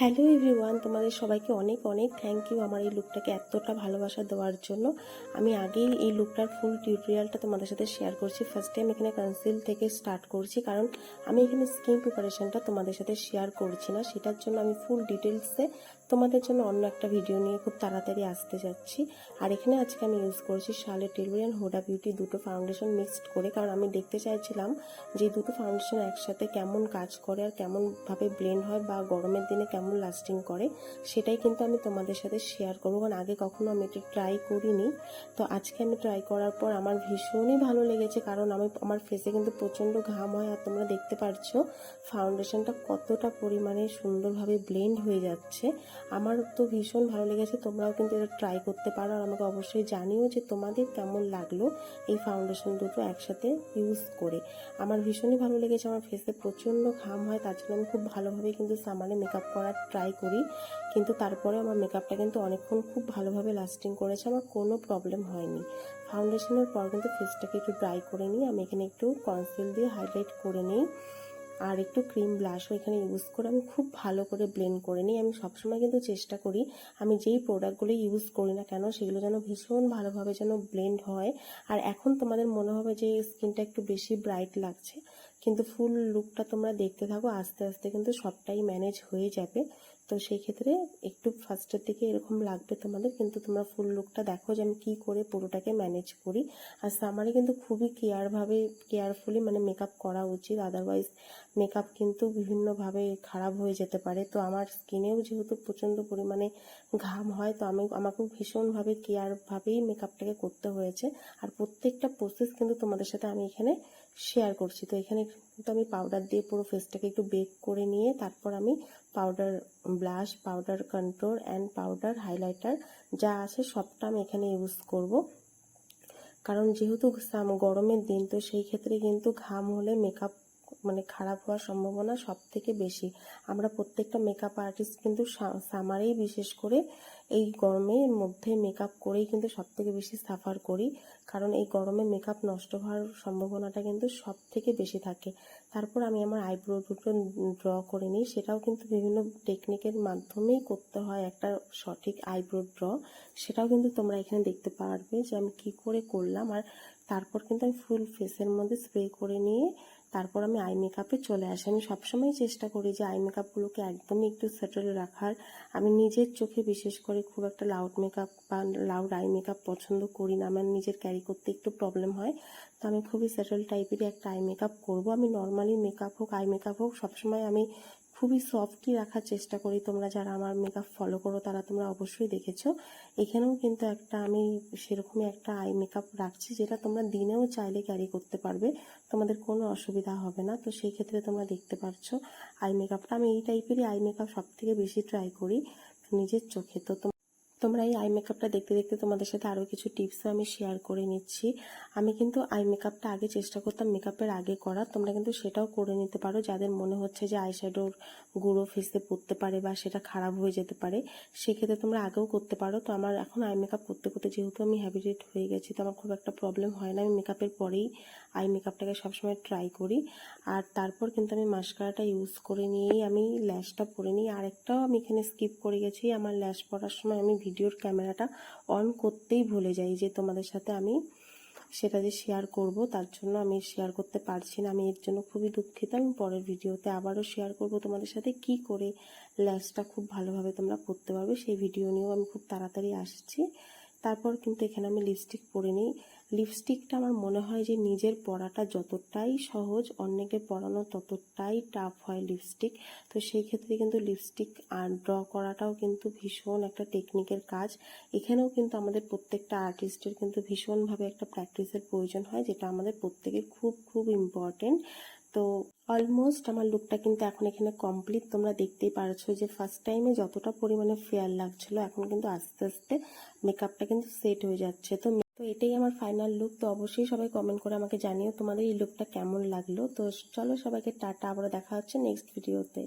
Hello everyone, তোমাদের সবাইকে অনেক অনেক থ্যাংক ইউ আমার এই লুকটাকে এতটা ভালোবাসা দেওয়ার জন্য। আমি আগেই এই লুকটার ফুল টিউটোরিয়ালটা তোমাদের সাথে শেয়ার করছি। ফার্স্ট টাইম এখানে কনসিল থেকে স্টার্ট করছি, কারণ আমি এখানে স্কিন প্রিপারেশনটা তোমাদের সাথে শেয়ার করছি না। সেটার জন্য আমি ফুল ডিটেলসে তোমাদের জন্য অন্য একটা ভিডিও নিয়ে খুব তাড়াতাড়ি আসতে যাচ্ছি। আর এখানে আজকে আমি ইউজ করছি শালে টেলুরিয়ান হোডা বিউটি দুটো ফাউন্ডেশন মিক্সড করে। কারণ আমি দেখতে চাইছিলাম যে দুটো ফাউন্ডেশন একসাথে কেমন কাজ করে আর কেমনভাবে ব্লেন্ড হয় বা গরমের দিনে কেমন লাস্টিং করে, সেটাই কিন্তু আমি তোমাদের সাথে শেয়ার করব। কারণ আগে কখনো আমি এটা ট্রাই করিনি। তো আজকে আমি ট্রাই করার পর আমার ভীষণই ভালো লেগেছে। কারণ আমি, আমার ফেসে কিন্তু প্রচণ্ড ঘাম হয়। আর তোমরা দেখতে পারছ ফাউন্ডেশনটা কতটা পরিমাণে সুন্দরভাবে ব্লেন্ড হয়ে যাচ্ছে। আমার তো ভীষণ ভালো লেগেছে, তোমরাও কিন্তু এটা ট্রাই করতে পারো আর আমাকে অবশ্যই জানিও যে তোমাদের কেমন লাগল এই ফাউন্ডেশন দুটো একসাথে ইউজ করে। আমার ভীষণই ভালো লেগেছে, আমার ফেসে প্রচণ্ড ঘাম হয়, তার জন্য আমি খুব ভালোভাবে কিন্তু সামারে মেকআপ করার ট্রাই করি। কিন্তু তারপরে আমার মেকআপটা কিন্তু অনেকক্ষণ খুব ভালোভাবে লাস্টিং করেছে, আমার কোনো প্রবলেম হয়নি। ফাউন্ডেশনের পর কিন্তু ফেসটাকে একটু ড্রাই করে নিই, আমি এখানে একটু কনসিল দিয়ে হাইলাইট করে নিই। আর একটু ক্রিম ব্লাশও এখানে ইউজ করে আমি খুব ভালো করে ব্লেন্ড করে নিই। আমি সবসময় কিন্তু চেষ্টা করি, আমি যেই প্রোডাক্টগুলো ইউজ করি না কেন, সেগুলো যেন ভীষণ ভালোভাবে যেন ব্লেন্ড হয়। আর এখন তোমাদের মনে হবে যে স্কিনটা একটু বেশি ব্রাইট লাগছে। কিন্তু ফুল লুকটা তোমরা দেখতে থাকো, আস্তে আস্তে কিন্তু সবটাই ম্যানেজ হয়ে যাবে। তো সেই ক্ষেত্রে একটু ফার্স্টের দিকে এরকম লাগবে তোমাদের, কিন্তু তোমরা ফুল লুকটা দেখো যে আমি কী করে পুরোটাকে ম্যানেজ করি। আর সামারে কিন্তু খুবই কেয়ারভাবে কেয়ারফুলি মানে মেকআপ করা উচিত আদারওয়াইজ মেকআপ কিন্তু বিভিন্নভাবে খারাপ হয়ে যেতে পারে। তো আমার স্কিনেও যেহেতু প্রচণ্ড পরিমাণে ঘাম হয়, তো আমি, আমাকেও ভীষণভাবে কেয়ারভাবেই মেকআপটাকে করতে হয়েছে। আর প্রত্যেকটা প্রসেস কিন্তু তোমাদের সাথে আমি এখানে শেয়ার করছি। তো এখানে কিন্তু আমি পাউডার দিয়ে পুরো ফেসটাকে একটু বেক করে নিয়ে তারপর আমি powder blush powder control and powder highlighter যা আছে সবটা আমি এখানে ইউজ করব। কারণ যেহেতু গরমের দিন, তো সেই ক্ষেত্রে কিন্তু ঘাম হলে মেকআপ মানে খারাপ হওয়ার সম্ভাবনা সব থেকে বেশি। আমরা প্রত্যেকটা মেকআপ আর্টিস্ট কিন্তু সামারেই বিশেষ করে এই গরমের মধ্যে মেকআপ করেই কিন্তু সব থেকে বেশি সাফার করি। কারণ এই গরমে মেকআপ নষ্ট হওয়ার সম্ভাবনাটা কিন্তু সব থেকে বেশি থাকে। তারপর আমি আমার আইব্রো দুটো ড্র করে নিই, সেটাও কিন্তু বিভিন্ন টেকনিকের মাধ্যমেই করতে হয় একটা সঠিক আইব্রো ড্র সেটাও কিন্তু তোমরা এখানে দেখতে পারবে যে আমি কি করে করলাম। আর তারপর কিন্তু আমি ফুল ফেসের মধ্যে স্প্রে করে নিয়ে তারপর আমি আই মেকআপে চলে আসি। আমি সবসময় চেষ্টা করি যে আই মেকআপগুলোকে একদমই একটু সেটেল রাখার। আমি নিজের চোখে বিশেষ করে খুব একটা লাউড মেকআপ বা লাউড আই মেকআপ পছন্দ করি না। আমার নিজের ক্যারি করতে একটু প্রবলেম হয়। তো আমি খুবই সেটেল টাইপেরই একটা আই মেকআপ করব। আমি নর্মালি মেকআপ হোক আই মেকআপ হোক, সবসময় আমি খুবই সফটই রাখার চেষ্টা করি। তোমরা যারা আমার মেকআপ ফলো করো, তারা তোমরা অবশ্যই দেখেছ। এখানেও কিন্তু একটা আমি সেরকমই একটা আই মেকআপ রাখছি, যেটা তোমরা দিনেও চাইলে ক্যারি করতে পারবে। তোমাদের কোনো অসুবিধা হবে না। তো সেই ক্ষেত্রে তোমরা দেখতে পারছ আই মেকআপটা আমি এই টাইপেরই আই মেকআপ সব থেকে বেশি ট্রাই করি নিজের চোখে। তো তোমরা এই আই মেকআপটা দেখতে দেখতে তোমাদের সাথে আরও কিছু টিপসও আমি শেয়ার করে নিচ্ছি। আমি কিন্তু আই মেকআপটা আগে চেষ্টা করতাম মেকআপের আগে করা। তোমরা কিন্তু সেটাও করে নিতে পারো। যাদের মনে হচ্ছে যে আইশ্যাডোর গুঁড়ো ফেসে পড়তে পারে বা সেটা খারাপ হয়ে যেতে পারে, সেক্ষেত্রে তোমরা আগেও করতে পারো। তো আমার এখন আই মেকআপ করতে করতে যেহেতু আমি হ্যাবিটেড হয়ে গেছি, তো আমার খুব একটা প্রবলেম হয় না। আমি মেকআপের পরেই আই মেকআপটাকে সবসময় ট্রাই করি। আর তারপর কিন্তু আমি মাস্কারাটা ইউজ করে নিয়েই আমি ল্যাশটা পরে নিই। আর একটাও আমি এখানে স্কিপ করে গেছি। আমার ল্যাশ পরার সময় আমি ভিডিওর ক্যামেরাটা অন করতেই ভুলে যাই যে তোমাদের সাথে আমি সেটা যে শেয়ার করব, তার জন্য আমি শেয়ার করতে পারছি না। আমি এর জন্য খুবই দুঃখিত। আমি পরের ভিডিওতে আবারও শেয়ার করব তোমাদের সাথে কি করে ল্যাসটা খুব ভালোভাবে তোমরা করতে পারবে। সেই ভিডিও নিয়েও আমি খুব তাড়াতাড়ি আসছি। তারপর কিন্তু এখানে আমি লিপস্টিক পরে নিই। লিপস্টিকটা আমার মনে হয় যে নিজের পরাটা যতটাই সহজ, অন্যকে পরানো ততটাই টাফ হয় লিপস্টিক। তো সেই ক্ষেত্রে কিন্তু লিপস্টিক আর ড্র করাটাও কিন্তু ভীষণ একটা টেকনিকের কাজ। এখানেও কিন্তু আমাদের প্রত্যেকটা আর্টিস্টের কিন্তু ভীষণভাবে একটা প্র্যাকটিসের প্রয়োজন হয়, যেটা আমাদের প্রত্যেকের খুব খুব ইম্পর্টেন্ট তো অলমোস্ট আমার লুকটা কিন্তু এখন এখানে কমপ্লিট তোমরা দেখতেই পারছ যে ফার্স্ট টাইমে যতটা পরিমাণে ফেয়ার লাগছিল, এখন কিন্তু আস্তে আস্তে মেকআপটা কিন্তু সেট হয়ে যাচ্ছে। তো তো এটাই আমার ফাইনাল লুক তো অবশ্যই সবাই কমেন্ট করে আমাকে জানিও তোমাদের এই লুকটা কেমন লাগল। তো চলো সবাইকে টাটা, আবারও দেখা হচ্ছে নেক্সট ভিডিওতে